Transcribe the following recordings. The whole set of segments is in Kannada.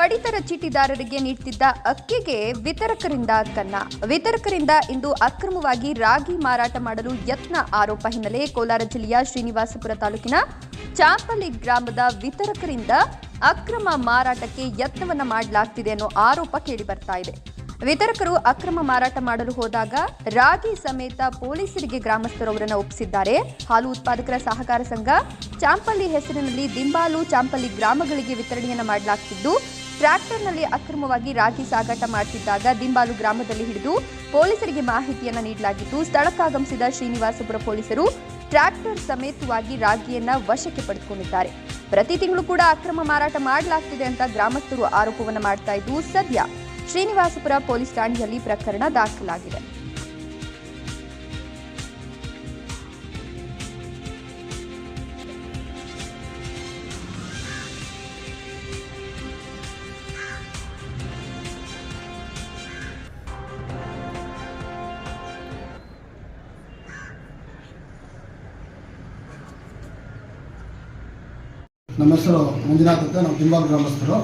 ಪಡಿತರ ಚೀಟಿದಾರರಿಗೆ ನೀಡ್ತಿದ್ದ ಅಕ್ಕಿಗೆ ವಿತರಕರಿಂದ ಕನ್ನ. ವಿತರಕರಿಂದ ಇಂದು ಅಕ್ರಮವಾಗಿ ರಾಗಿ ಮಾರಾಟ ಮಾಡಲು ಯತ್ನ ಆರೋಪ ಹಿನ್ನೆಲೆ ಕೋಲಾರ ಜಿಲ್ಲೆಯ ಶ್ರೀನಿವಾಸಪುರ ತಾಲೂಕಿನ ಚಾಂಪಲ್ಲಿ ಗ್ರಾಮದ ವಿತರಕರಿಂದ ಅಕ್ರಮ ಮಾರಾಟಕ್ಕೆ ಯತ್ನವನ್ನ ಮಾಡಲಾಗ್ತಿದೆ ಅನ್ನೋ ಆರೋಪ ಕೇಳಿ ಬರ್ತಾ ಇದೆ. ವಿತರಕರು ಅಕ್ರಮ ಮಾರಾಟ ಮಾಡಲು ಹೋದಾಗ ರಾಗಿ ಸಮೇತ ಪೊಲೀಸರಿಗೆ ಗ್ರಾಮಸ್ಥರು ಅವರನ್ನು ಒಪ್ಪಿಸಿದ್ದಾರೆ. ಹಾಲು ಉತ್ಪಾದಕರ ಸಹಕಾರ ಸಂಘ ಚಾಂಪಲ್ಲಿ ಹೆಸರಿನಲ್ಲಿ ದಿಂಬಾಲು ಚಾಂಪಲ್ಲಿ ಗ್ರಾಮಗಳಿಗೆ ವಿತರಣೆಯನ್ನು ಮಾಡಲಾಗ್ತಿದ್ದು ಟ್ರ್ಯಾಕ್ಟರ್ನಲ್ಲಿ ಅಕ್ರಮವಾಗಿ ರಾಗಿ ಸಾಗಾಟ ಮಾಡುತ್ತಿದ್ದಾಗ ದಿಂಬಾಲು ಗ್ರಾಮದಲ್ಲಿ ಹಿಡಿದು ಪೊಲೀಸರಿಗೆ ಮಾಹಿತಿಯನ್ನು ನೀಡಲಾಗಿದ್ದು ಸ್ಥಳಕ್ಕಾಗಮಿಸಿದ ಶ್ರೀನಿವಾಸಪುರ ಪೊಲೀಸರು ಟ್ರ್ಯಾಕ್ಟರ್ ಸಮೇತವಾಗಿ ರಾಗಿಯನ್ನ ವಶಕ್ಕೆ ಪಡೆದುಕೊಂಡಿದ್ದಾರೆ. ಪ್ರತಿ ತಿಂಗಳು ಕೂಡ ಅಕ್ರಮ ಮಾರಾಟ ಮಾಡಲಾಗ್ತಿದೆ ಅಂತ ಗ್ರಾಮಸ್ಥರು ಆರೋಪವನ್ನು ಮಾಡ್ತಾ ಇದ್ದು, ಸದ್ಯ ಶ್ರೀನಿವಾಸಪುರ ಪೊಲೀಸ್ ಠಾಣೆಯಲ್ಲಿ ಪ್ರಕರಣ ದಾಖಲಾಗಿದೆ. ನಮ್ಮ ಹೆಸರು ಮಂಜುನಾಥ್ ಅಂತ ನಾವು ದಿಂಬಾಲ್ ಗ್ರಾಮಸ್ಥರು.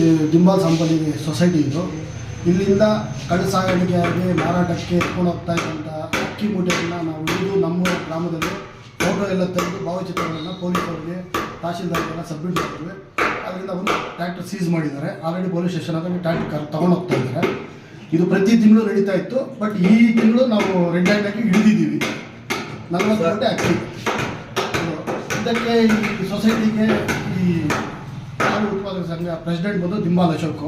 ಈ ದಿಂಬಾಲ್ ಸಂಪಲ್ಲಿ ಸೊಸೈಟಿ ಇದು. ಇಲ್ಲಿಂದ ಕಡು ಸಾಗಾಣಿಕೆಯಾಗಿ ಮಾರಾಟಕ್ಕೆ ಎತ್ಕೊಂಡು ಹೋಗ್ತಾ ಇದ್ದಂಥ ಅಕ್ಕಿ ಮೂಟೆಗಳನ್ನ ನಾವು ಇದು ನಮ್ಮ ಗ್ರಾಮದಲ್ಲಿ ಫೋಟೋ ಎಲ್ಲ ತೆಗೆದು ಭಾವಚಿತ್ರಗಳನ್ನು ಪೊಲೀಸರಿಗೆ ತಹಶೀಲ್ದಾರ್ಗೆಲ್ಲ ಸಬ್ಮಿಟ್ ಮಾಡ್ತೇವೆ ಅದರಿಂದ ಒಂದು ಟ್ರ್ಯಾಕ್ಟರ್ ಸೀಸ್ ಮಾಡಿದ್ದಾರೆ. ಆಲ್ರೆಡಿ ಪೊಲೀಸ್ ಸ್ಟೇಷನ್ ಹತ್ರ ಟ್ರ್ಯಾಕ್ಟರ್ ಕರ್ ತೊಗೊಂಡು ಹೋಗ್ತಾ ಇದ್ದಾರೆ. ಇದು ಪ್ರತಿ ತಿಂಗಳು ನಡೀತಾ ಇತ್ತು ಬಟ್ ಈ ತಿಂಗಳು ನಾವು ರೆಡ್ ಹ್ಯಾಂಡ್ ಆಗಿ ಹಿಡಿದಿದ್ದೀವಿ. ನಲವತ್ತು ಗಂಟೆ ಅಕ್ಕಿ. ಇದಕ್ಕೆ ಈ ಸೊಸೈಟಿಗೆ ಈ ಹಾಲು ಉತ್ಪಾದಕ ಸಂಘ ಪ್ರೆಸಿಡೆಂಟ್ ಬಂದು ದಿಂಬಾಲ್ ಅಶೋಕ್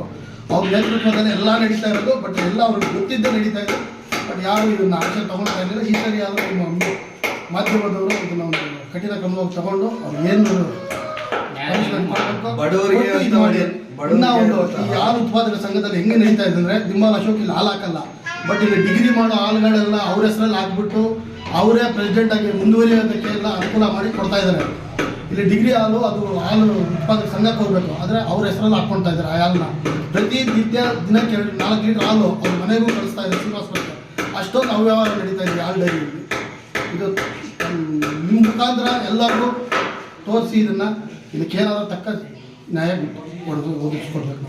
ಅವ್ರ ನೇತೃತ್ವದಲ್ಲಿ ಎಲ್ಲ ನಡೀತಾ ಇರೋದು ಬಟ್ ಎಲ್ಲ ಅವ್ರಿಗೆ ಗೊತ್ತಿದ್ದೇ ನಡೀತಾ ಇದೆ ಬಟ್ ಯಾರು ಇದನ್ನ ಆಕ್ಷನ್ ತಗೊಳ್ತಾ ಇರಲಿಲ್ಲ ಈ ಸರಿ ಆದರೂ ನಿಮ್ಮ ಮಾಧ್ಯಮದವರು ಇದನ್ನು ಒಂದು ಕಠಿಣ ಕ್ರಮವಾಗಿ ತಗೊಂಡು ಅವ್ರು ಏನು. ಇನ್ನ ಒಂದು. ಈ ಹಾಲು ಉತ್ಪಾದಕ ಸಂಘದಲ್ಲಿ ಹೆಂಗೆ ನಡೀತಾ ಇದೆ ಅಂದ್ರೆ ದಿಂಬಾಲ್ ಅಶೋಕ್ ಇಲ್ಲಿ ಹಾಲು ಹಾಕಲ್ಲ ಬಟ್ ಇಲ್ಲಿ ಡಿಗ್ರಿ ಮಾಡೋ ಹಾಲುಗಳೆಲ್ಲ ಅವ್ರ ಹೆಸರಲ್ಲಿ ಹಾಕ್ಬಿಟ್ಟು ಅವರೇ ಪ್ರೆಸಿಡೆಂಟ್ ಆಗಿ ಮುಂದುವರಿಯೋದಕ್ಕೆ ಎಲ್ಲ ಅನುಕೂಲ ಮಾಡಿ ಕೊಡ್ತಾ ಇದ್ದಾರೆ. ಇಲ್ಲಿ ಡಿಗ್ರಿ ಹಾಲು, ಅದು ಹಾಲು ಉತ್ಪಾದಕ ಸಂಘಕ್ಕೆ ಹೋಗ್ಬೇಕು. ಆದರೆ ಅವ್ರ ಹೆಸರಲ್ಲಿ ಹಾಕ್ಕೊಳ್ತಾ ಇದ್ದಾರೆ ಆ ಹಾಲನ್ನ. ಪ್ರತಿ ನಿತ್ಯ ದಿನಕ್ಕೆ ನಾಲ್ಕು ಲೀಟರ್ ಹಾಲು ಅವ್ರ ಮನೆಗೂ ಕಳಿಸ್ತಾ ಇದ್ದಾರೆ ಶ್ರೀನಿವಾಸಪುರಕ್ಕೆ. ಅಷ್ಟೊಂದು ಅವ್ಯವಹಾರ ನಡೀತಾ ಇದೆ ಹಾಲು ಡೈರಿಯಲ್ಲಿ ಇದು ನಿಮ್ಮ ಮುಖಾಂತರ ಎಲ್ಲರಿಗೂ ತೋರಿಸಿ ಇದನ್ನು. ಇದಕ್ಕೇನಾದರೂ ತಕ್ಕ ನ್ಯಾಯ ಹೊಡೆದು ಒದಗಿಸ್ಕೊಡ್ಬೇಕು